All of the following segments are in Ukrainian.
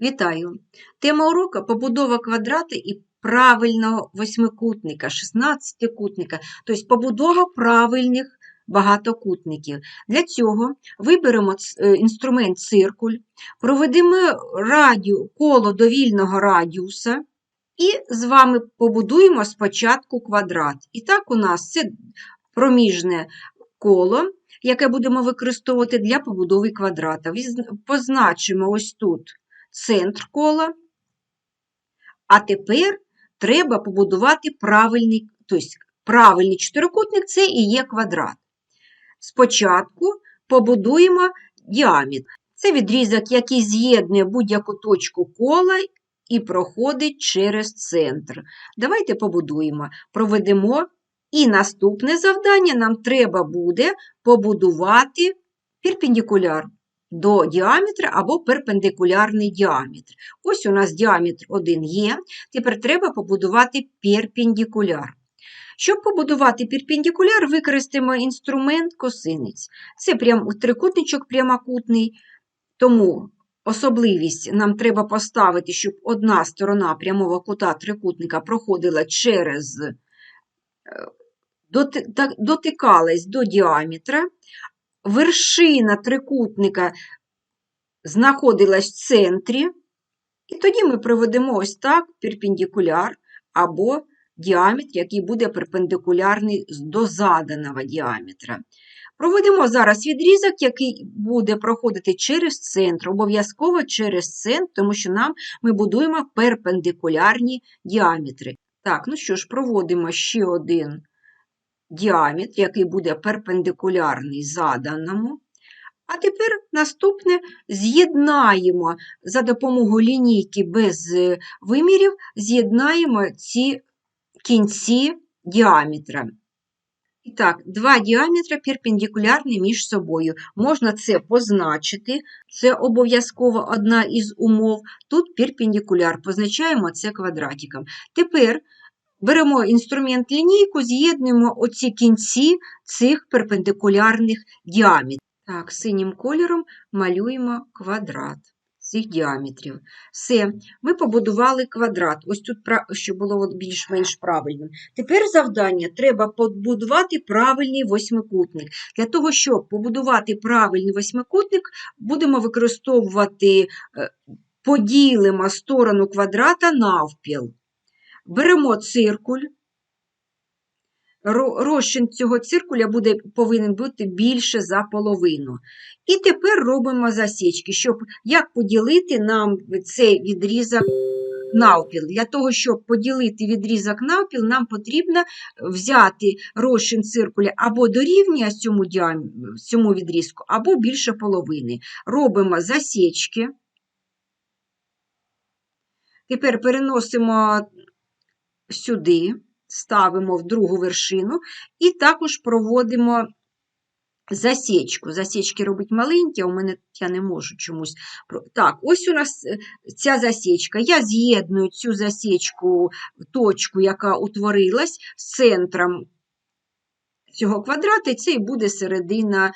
Вітаю! Тема уроку побудова квадрата і правильного восьмикутника, шістнадцятикутника, тобто побудова правильних багатокутників. Для цього виберемо е, інструмент циркуль, проведемо радіо, коло довільного радіуса і з вами побудуємо спочатку квадрат. І так у нас це проміжне коло, яке будемо використовувати для побудови квадрата. Позначимо ось тут центр кола. А тепер треба побудувати правильний, тобто правильний чотирикутник це і є квадрат. Спочатку побудуємо діаметр. Це відрізок, який з'єднує будь-яку точку кола і проходить через центр. Давайте побудуємо, проведемо. І наступне завдання нам треба буде побудувати перпендикуляр до діаметра або перпендикулярний діаметр. Ось у нас діаметр один є, тепер треба побудувати перпендикуляр. Щоб побудувати перпендикуляр, використаємо інструмент косинець. Це прям трикутничок прямокутний, тому особливість нам треба поставити, щоб одна сторона прямого кута трикутника проходила через, е, дотикалась до діаметра, вершина трикутника знаходилась в центрі, і тоді ми проведемо ось так перпендикуляр або діаметр, який буде перпендикулярний до заданого діаметра. Проведемо зараз відрізок, який буде проходити через центр, обов'язково через центр, тому що нам ми будуємо перпендикулярні діаметри. Так, ну що ж, проводимо ще один діаметр, який буде перпендикулярний заданому. А тепер наступне з'єднаємо за допомогою лінійки без е, вимірів, з'єднаємо ці кінці діаметра. І так, два діаметри перпендикулярні між собою. Можна це позначити, це обов'язково одна із умов. Тут перпендикуляр, позначаємо це квадратиком. Тепер беремо інструмент лінійку, з'єднуємо оці кінці цих перпендикулярних діаметрів. Так, синім кольором малюємо квадрат цих діаметрів. Все, ми побудували квадрат. Ось тут, щоб було більш-менш правильним. Тепер завдання треба побудувати правильний восьмикутник. Для того, щоб побудувати правильний восьмикутник, будемо використовувати, е, поділимо сторону квадрата навпіл. Беремо циркуль. Розчин цього циркуля буде, повинен бути більше за половину. І тепер робимо засічки, щоб як поділити нам цей відрізок навпіл. Для того, щоб поділити відрізок навпіл, нам потрібно взяти розчин циркуля або дорівнює цьому, цьому відрізку, або більше половини. Робимо засічки. Тепер переносимо сюди, ставимо в другу вершину і також проводимо засічку. Засічки робить маленькі, а у мене я не можу чомусь. Так, ось у нас е, ця засічка. Я з'єдную цю засічку, точку, яка утворилась з центром цього квадрата, і це і буде середина,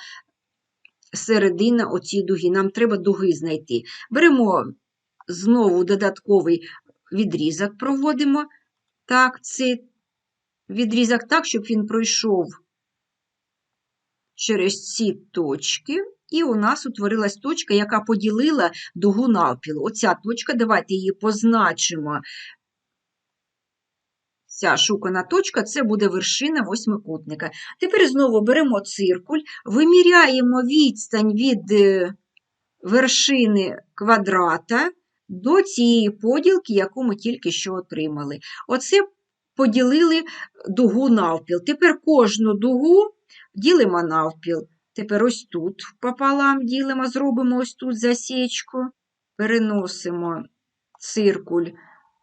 середина оцій дуги. Нам треба дуги знайти. Беремо знову додатковий відрізок, проводимо. Так, цей відрізок так, щоб він пройшов через ці точки, і у нас утворилась точка, яка поділила дугу навпіл. Оця точка, давайте її позначимо. Ця шукана точка це буде вершина восьмикутника. Тепер знову беремо циркуль, виміряємо відстань від е, вершини квадрата до цієї поділки, яку ми тільки що отримали. Оце поділили дугу навпіл. Тепер кожну дугу ділимо навпіл. Тепер ось тут пополам ділимо, зробимо ось тут засічку, переносимо циркуль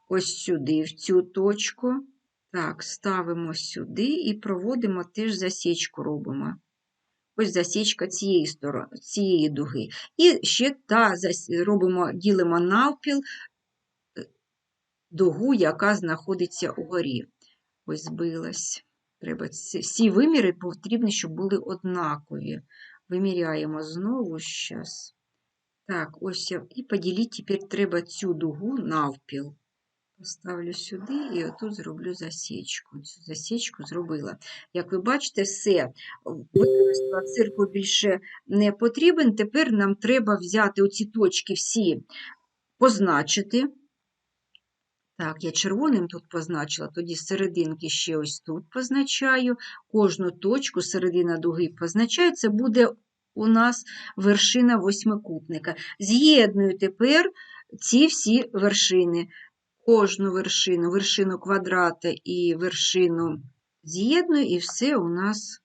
ось сюди, в цю точку. Так, ставимо сюди і проводимо теж засічку робимо. Ось засічка цієї сторони, цієї дуги. І ще та робимо, ділимо навпіл е, дугу, яка знаходиться угорі. Ось збилась. Треба всі виміри потрібно, щоб були однакові. Виміряємо знову щас. Так, ось. І поділіть тепер треба цю дугу навпіл. Поставлю сюди і отут зроблю засічку. Цю засічку зробила. Як ви бачите, все. Використала циркуль більше не потрібен. Тепер нам треба взяти оці точки всі, позначити. Так, я червоним тут позначила, тоді серединки ще ось тут позначаю. Кожну точку середина дуги позначаю. Це буде у нас вершина восьмикутника. З'єдную тепер ці всі вершини. Кожну вершину, вершину квадрата і вершину з'єдную, і все у нас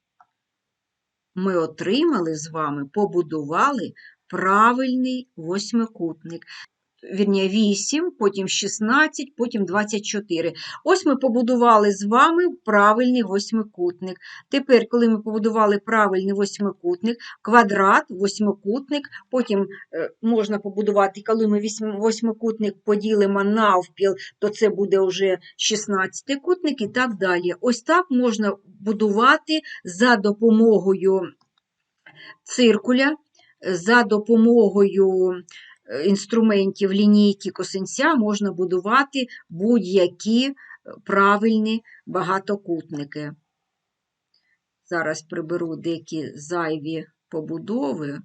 ми отримали з вами, побудували правильний восьмикутник. Вірніше, 8, потім 16, потім 24. Ось ми побудували з вами правильний восьмикутник. Тепер, коли ми побудували правильний восьмикутник, квадрат, восьмикутник, потім е, можна побудувати, коли ми восьмикутник поділимо навпіл, то це буде вже 16-кутник і так далі. Ось так можна будувати за допомогою циркуля, за допомогою інструментів лінійки косинця можна будувати будь-які е, правильні багатокутники. Зараз приберу деякі зайві побудови.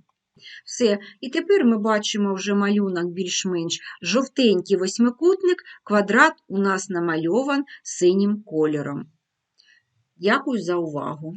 Все. І тепер ми бачимо вже малюнок більш-менш жовтенький восьмикутник, квадрат у нас намальован синім кольором. Дякую за увагу!